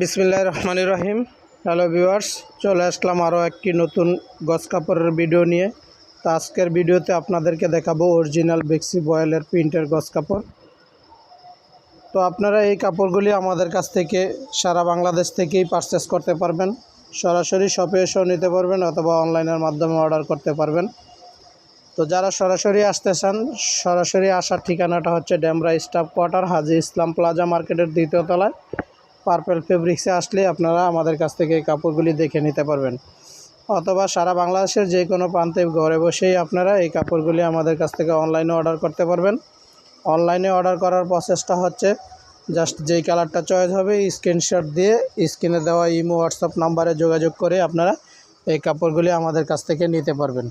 বিসমিল্লাহ রহমান রহিম। Hello viewers, চলে আসলাম আরও একটি নতুন গস কাপড়ের ভিডিও নিয়ে। তো আজকের ভিডিওতে আপনাদেরকে দেখাবো অরিজিনাল বেক্সি বয়েলের প্রিন্টের গস কাপড়। তো আপনারা এই কাপড়গুলি আমাদের কাছ থেকে সারা বাংলাদেশ থেকেই পারচেস করতে পারবেন। সরাসরি শপে এসেও নিতে পারবেন অথবা অনলাইনের মাধ্যমে অর্ডার করতে পারবেন। তো যারা সরাসরি আসতে চান, সরাসরি আসার ঠিকানাটা হচ্ছে Demra staff quarter, Haji Islam plaza মার্কেটের দ্বিতীয় তলায়। পার্পেল ফেব্রিক্সে আসলে আপনারা আমাদের কাছ থেকে কাপড়গুলি দেখে নিতে পারবেন। অথবা সারা বাংলাদেশের যে কোনো প্রান্তে ঘরে বসেই আপনারা এই কাপড়গুলি আমাদের কাছ থেকে অনলাইনে অর্ডার করতে পারবেন। অনলাইনে অর্ডার করার প্রসেসটা হচ্ছে জাস্ট যেই কালারটা চয়েস হবে, স্ক্রিনশট দিয়ে স্ক্রিনে দেওয়া ইমো, হোয়াটসঅ্যাপ নাম্বারে যোগাযোগ করে আপনারা এই কাপড়গুলি আমাদের কাছ থেকে নিতে পারবেন।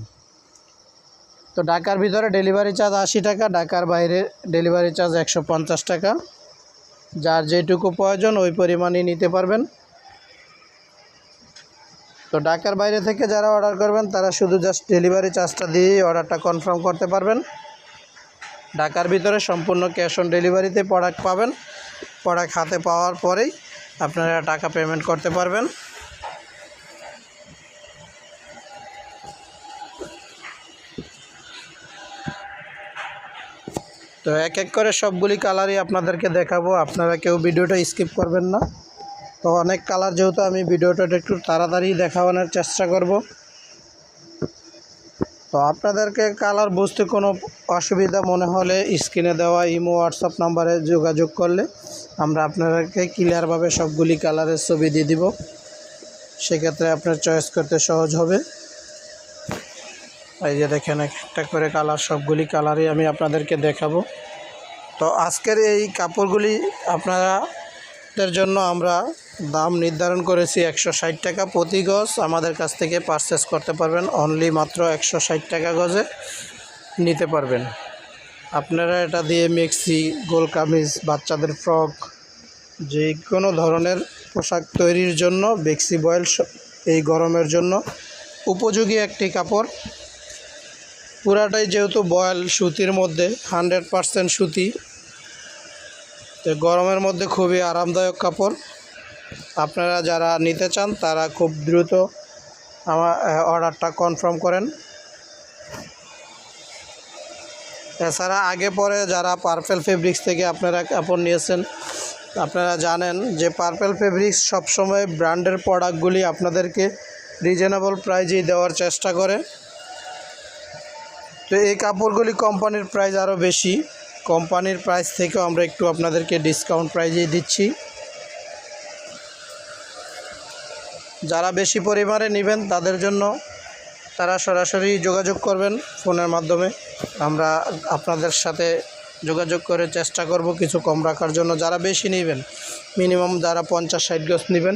তো ঢাকার ভিতরে ডেলিভারি চার্জ আশি টাকা, ঢাকার বাইরে ডেলিভারি চার্জ একশো পঞ্চাশ টাকা। যার যেটুকু প্রয়োজন, ওই পরিমাণই নিতে পারবেন। তো ঢাকার বাইরে থেকে যারা অর্ডার করবেন, তারা শুধু জাস্ট ডেলিভারি চার্জটা দিয়েই অর্ডারটা কনফার্ম করতে পারবেন। ঢাকার ভিতরে সম্পূর্ণ ক্যাশ অন ডেলিভারিতে প্রোডাক্ট পাবেন। প্রোডাক্ট হাতে পাওয়ার পরেই আপনারা টাকা পেমেন্ট করতে পারবেন। তো এক এক করে সবগুলি কালারই আপনাদেরকে দেখাবো। আপনারা কেউ ভিডিওটা স্কিপ করবেন না। তো অনেক কালার যেহেতু আমি ভিডিওটা একটু তাড়াতাড়ি দেখানোর চেষ্টা করব। তো আপনাদেরকে কালার বুঝতে কোনো অসুবিধা মনে হলে স্ক্রিনে দেওয়া ইমো, হোয়াটসঅ্যাপ নাম্বারে যোগাযোগ করলে আমরা আপনাদেরকে ক্লিয়ারভাবে সবগুলি কালারের ছবি দিয়ে দিব। সেক্ষেত্রে আপনার চয়েস করতে সহজ হবে। এই যে দেখেন, একটা করে কালার সবগুলি কালারই আমি আপনাদেরকে দেখাবো। তো আজকের এই কাপড়গুলি আপনাদের জন্য আমরা দাম নির্ধারণ করেছি একশো ষাট টাকা প্রতি গজ। আমাদের কাছ থেকে পারচেস করতে পারবেন অনলি মাত্র একশো ষাট টাকা গজে নিতে পারবেন। আপনারা এটা দিয়ে মেক্সি, গোল কামিজ, বাচ্চাদের ফ্রক, যে কোনো ধরনের পোশাক তৈরির জন্য বেক্সি বয়েল এই গরমের জন্য উপযোগী একটি কাপড় পুরাটাই যেহেতু বয়েল সুতির মধ্যে, হান্ড্রেড পারসেন্ট সুতি। তো গরমের মধ্যে খুবই আরামদায়ক কাপড়। আপনারা যারা নিতে চান, তারা খুব দ্রুত আমার অর্ডারটা কনফার্ম করেন। এছাড়া আগে পরে যারা পার্পেল ফেব্রিক্স থেকে আপনারা কাপড় নিয়েছেন, আপনারা জানেন যে পার্পেল ফেব্রিক্স সবসময় ব্র্যান্ডের প্রোডাক্টগুলি আপনাদেরকে রিজনেবল প্রাইজেই দেওয়ার চেষ্টা করে। তো এই কাপড়গুলি কোম্পানির প্রাইস আরও বেশি। কোম্পানির প্রাইস থেকেও আমরা একটু আপনাদেরকে ডিসকাউন্ট প্রাইজেই দিচ্ছি। যারা বেশি পরিমাণে নেবেন তাদের জন্য তারা সরাসরি যোগাযোগ করবেন ফোনের মাধ্যমে। আমরা আপনাদের সাথে যোগাযোগ করে চেষ্টা করব কিছু কম রাখার জন্য। যারা বেশি নেবেন মিনিমাম যারা পঞ্চাশ ষাট গজ নেবেন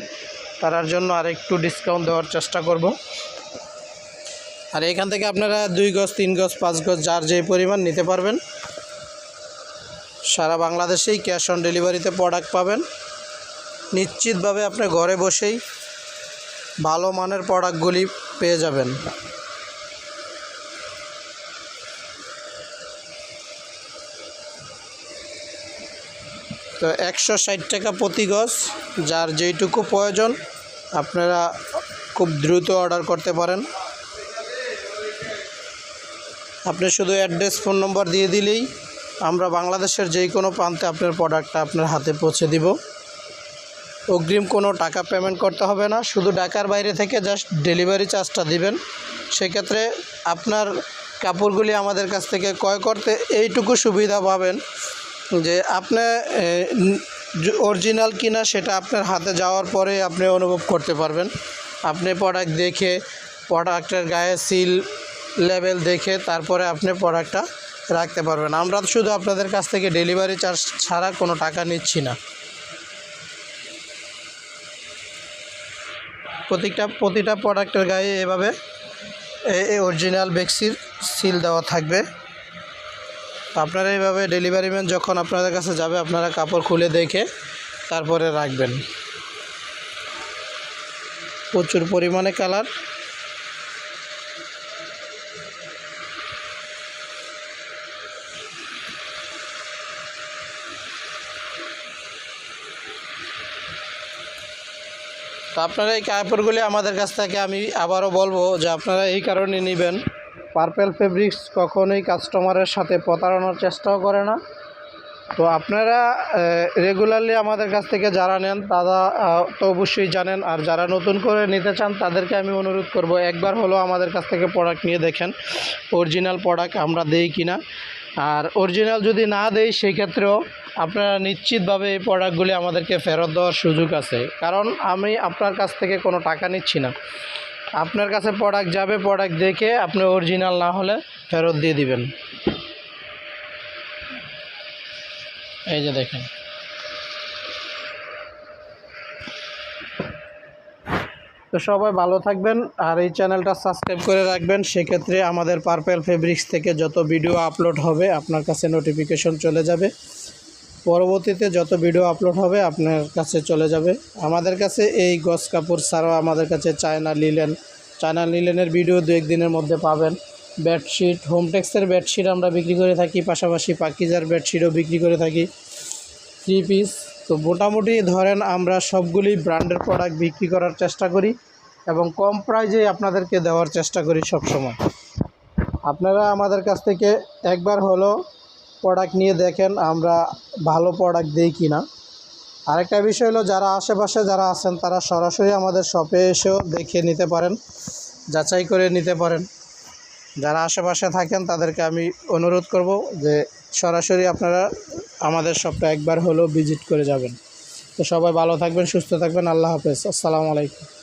তার জন্য আর একটু ডিসকাউন্ট দেওয়ার চেষ্টা করব। আর এখান থেকে আপনারা দুই গজ, তিন গজ, পাঁচ গজ, যার যে পরিমাণ নিতে পারবেন, সারা বাংলাদেশেই ক্যাশ অন ডেলিভারিতে প্রোডাক্ট পাবেন। নিশ্চিতভাবে আপনি ঘরে বসেই ভালো মানের প্রোডাক্টগুলি পেয়ে যাবেন। তো একশো ষাট টাকা প্রতি গজ, যার যেইটুকু প্রয়োজন, আপনারা খুব দ্রুত অর্ডার করতে পারেন। আপনি শুধু অ্যাড্রেস, ফোন নম্বর দিয়ে দিলেই আমরা বাংলাদেশের যে কোনো প্রান্তে আপনার প্রোডাক্টটা আপনার হাতে পৌঁছে দিব। অগ্রিম কোনো টাকা পেমেন্ট করতে হবে না, শুধু ঢাকার বাইরে থেকে জাস্ট ডেলিভারি চার্জটা দিবেন। সেক্ষেত্রে আপনার কাপড়গুলি আমাদের কাছ থেকে ক্রয় করতে এইটুকু সুবিধা পাবেন যে আপনি অরিজিনাল কিনা সেটা আপনার হাতে যাওয়ার পরে আপনি অনুভব করতে পারবেন। আপনি প্রোডাক্ট দেখে প্রোডাক্টের গায়ে সিল লেভেল দেখে তারপরে আপনি প্রোডাক্টটা রাখতে পারবেন। আমরা শুধু আপনাদের কাছ থেকে ডেলিভারি চার্জ ছাড়া কোনো টাকা নিচ্ছি না। প্রতিটা প্রতিটা প্রোডাক্টের গায়ে এভাবে এই অরিজিনাল বেক্সির সিল দেওয়া থাকবে। আপনারা এইভাবে ডেলিভারি ম্যান যখন আপনাদের কাছে যাবে, আপনারা কাপড় খুলে দেখে তারপরে রাখবেন। প্রচুর পরিমাণে কালার তো আপনারা এই কাপড়গুলি আমাদের কাছ থেকে আমি আবারও বলব যে আপনারা এই কারণে নেবেন। পার্পেল ফেব্রিক্স কখনোই কাস্টমারের সাথে প্রতারণার চেষ্টাও করে না। তো আপনারা রেগুলারলি আমাদের কাছ থেকে যারা নেন, তারা তো অবশ্যই জানেন। আর যারা নতুন করে নিতে চান, তাদেরকে আমি অনুরোধ করব, একবার হলো আমাদের কাছ থেকে প্রোডাক্ট নিয়ে দেখেন। অরিজিনাল প্রোডাক্ট আমরা দেই কিনা। আর অরিজিনাল যদি না দেয় সেই ক্ষেত্রেও আপনারা নিশ্চিতভাবে এই প্রোডাক্টগুলি আমাদেরকে ফেরত দেওয়ার সুযোগ আছে। কারণ আমি আপনার কাছ থেকে কোনো টাকা নিচ্ছি না। আপনার কাছে প্রোডাক্ট যাবে প্রোডাক্ট দেখে আপনি অরিজিনাল না হলে ফেরত দিয়ে দিবেন। এই যে দেখেন। তো সবাই ভালো থাকবেন আর এই চ্যানেলটা সাবস্ক্রাইব করে রাখবেন। সেক্ষেত্রে আমাদের পার্পেল ফেব্রিক্স থেকে যত ভিডিও আপলোড হবে, আপনার কাছে নোটিফিকেশন চলে যাবে। পরবর্তীতে যত ভিডিও আপলোড হবে, আপনার কাছে চলে যাবে। আমাদের কাছে এই গস কাপড় ছাড়াও আমাদের কাছে চায়না লিলেন চায়না লিলেনের ভিডিও দু একদিনের মধ্যে পাবেন। বেডশিট হোমটেক্সের বেডশিট আমরা বিক্রি করে থাকি, পাশাপাশি পাকিজার বেডশিটও বিক্রি করে থাকি। থ্রি পিস তো মোটামুটি ধরেন আমরা সবগুলি ব্র্যান্ডের প্রোডাক্ট বিক্রি করার চেষ্টা করি এবং কম প্রাইজে আপনাদেরকে দেওয়ার চেষ্টা করি সব সময় আপনারা আমাদের কাছ থেকে একবার হলো প্রোডাক্ট নিয়ে দেখেন, আমরা ভালো প্রোডাক্ট দিই কি না আরেকটা বিষয় হলো, যারা আশেপাশে যারা আছেন, তারা সরাসরি আমাদের শপে এসেও দেখে নিতে পারেন, যাচাই করে নিতে পারেন। যারা আশেপাশে থাকেন, তাদেরকে আমি অনুরোধ করব যে সরাসরি আপনারা আমাদের শপটা একবার হলেও ভিজিট করে যাবেন। তো সবাই ভালো থাকবেন, সুস্থ থাকবেন, আল্লাহ হাফেজ। আসসালামু আলাইকুম।